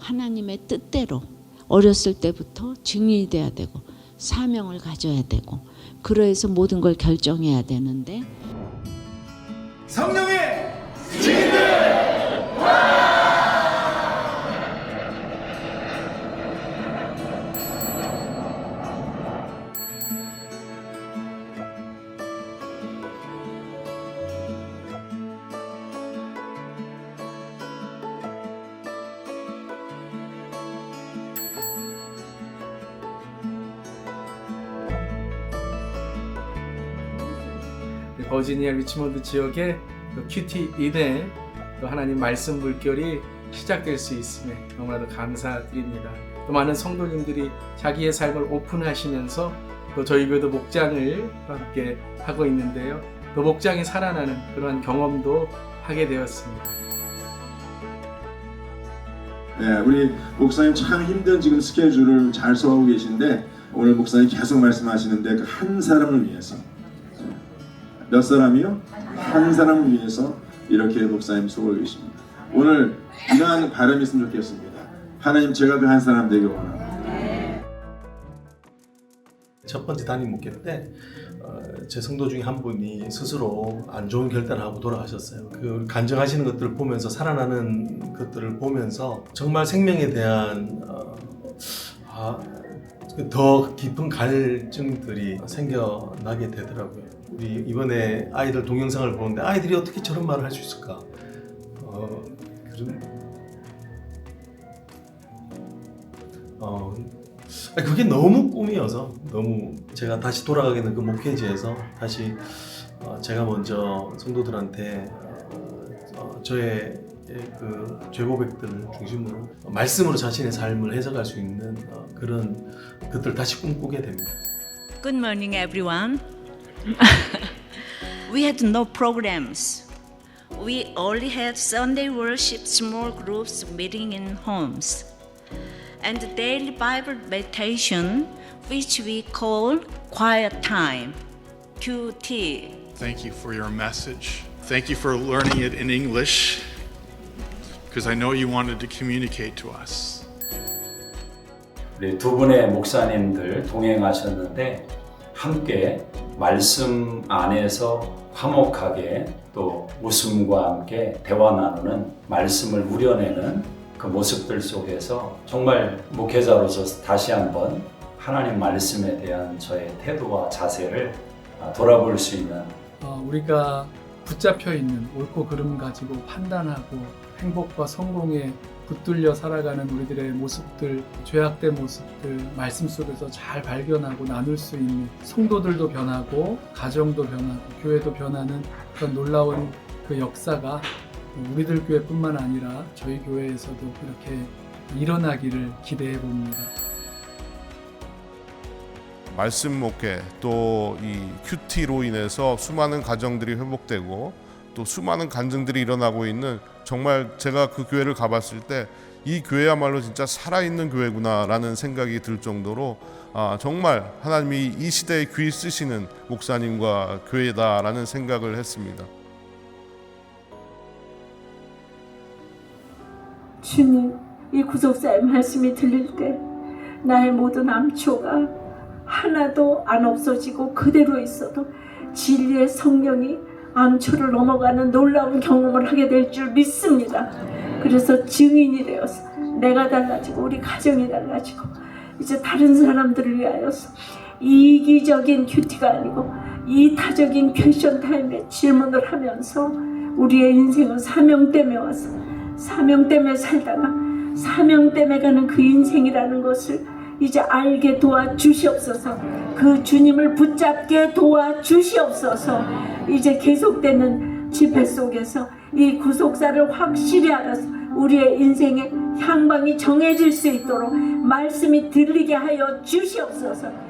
하나님의 뜻대로 어렸을 때부터 증인이 돼야 되고 사명을 가져야 되고 그러해서 모든 걸 결정해야 되는데 성령 버지니아 리치몬드 지역의 그 큐티 인에 또 하나님 말씀 물결이 시작될 수 있음에 너무나도 감사드립니다. 또 많은 성도님들이 자기의 삶을 오픈하시면서 또 저희 교도 목장을 함께 하고 있는데요. 또 목장이 살아나는 그러한 경험도 하게 되었습니다. 네, 우리 목사님 참 힘든 지금 스케줄을 잘 소화하고 계신데 오늘 목사님 계속 말씀하시는데 그 한 사람을 위해서 몇 사람이요? 한 사람을 위해서 이렇게 목사님 수고하고 계십니다. 오늘 이러한 바람이 있으면 좋겠습니다. 하나님 제가 그 한 사람 되길 원합니다. 첫 번째 담임 목회 때, 어, 제 성도 중에 한 분이 스스로 안 좋은 결단을 하고 돌아가셨어요. 그 간증하시는 것들을 보면서 살아나는 것들을 보면서 정말 생명에 대한 어, 아, 더 깊은 갈증들이 생겨나게 되더라고요. 우리 이번에 아이들 동영상을 보는데 아이들이 어떻게 저런 말을 할 수 있을까? 어, 그런 어, 그게 너무 꿈이어서 너무 제가 다시 돌아가게 된 그 목회지에서 다시 어, 제가 먼저 성도들한테 어, 어, 저의 그 죄고백들을 중심으로 말씀으로 자신의 삶을 해석할 수 있는 어, 그런 것들을 다시 꿈꾸게 됩니다. Good morning, everyone. we had no programs. We only had Sunday worship small groups meeting in homes and daily Bible meditation, which we call quiet time, QT. Thank you for your message. Thank you for learning it in English Because I know you wanted to communicate to us. 우리 두 분의 목사님들 동행하셨는데 함께 말씀 안에서 화목하게 또 웃음과 함께 대화 나누는 말씀을 우려내는 그 모습들 속에서 정말 목회자로서 다시 한번 하나님 말씀에 대한 저의 태도와 자세를 아, 돌아볼 수 있는 어, 우리가 붙잡혀 있는 옳고 그름 가지고 판단하고 행복과 성공에 붙들려 살아가는 우리들의 모습들, 죄악된 모습들, 말씀 속에서 잘 발견하고 나눌 수 있는 성도들도 변하고 가정도 변하고 교회도 변하는 그런 놀라운 그 역사가 우리들 교회뿐만 아니라 저희 교회에서도 이렇게 일어나기를 기대해 봅니다. 말씀 목회 또 이 큐티로 인해서 수많은 가정들이 회복되고 또 수많은 간증들이 일어나고 있는 정말 제가 그 교회를 가봤을 때 이 교회야말로 진짜 살아있는 교회구나라는 생각이 들 정도로 아, 정말 하나님이 이 시대에 귀 쓰시는 목사님과 교회다라는 생각을 했습니다. 주님, 이 구속사의 말씀이 들릴 때 나의 모든 암초가 하나도 안 없어지고 그대로 있어도 진리의 성령이 암초를 넘어가는 놀라운 경험을 하게 될 줄 믿습니다. 그래서 증인이 되어서 내가 달라지고 우리 가정이 달라지고 이제 다른 사람들을 위하여서 이기적인 큐티가 아니고 이타적인 퀘션 타임에 질문을 하면서 우리의 인생은 사명 때문에 와서 사명 때문에 살다가 사명 때문에 가는 그 인생이라는 것을 이제 알게 도와주시옵소서. 그 주님을 붙잡게 도와주시옵소서. 이제 계속되는 집회 속에서 이 구속사를 확실히 알아서 우리의 인생의 향방이 정해질 수 있도록 말씀이 들리게 하여 주시옵소서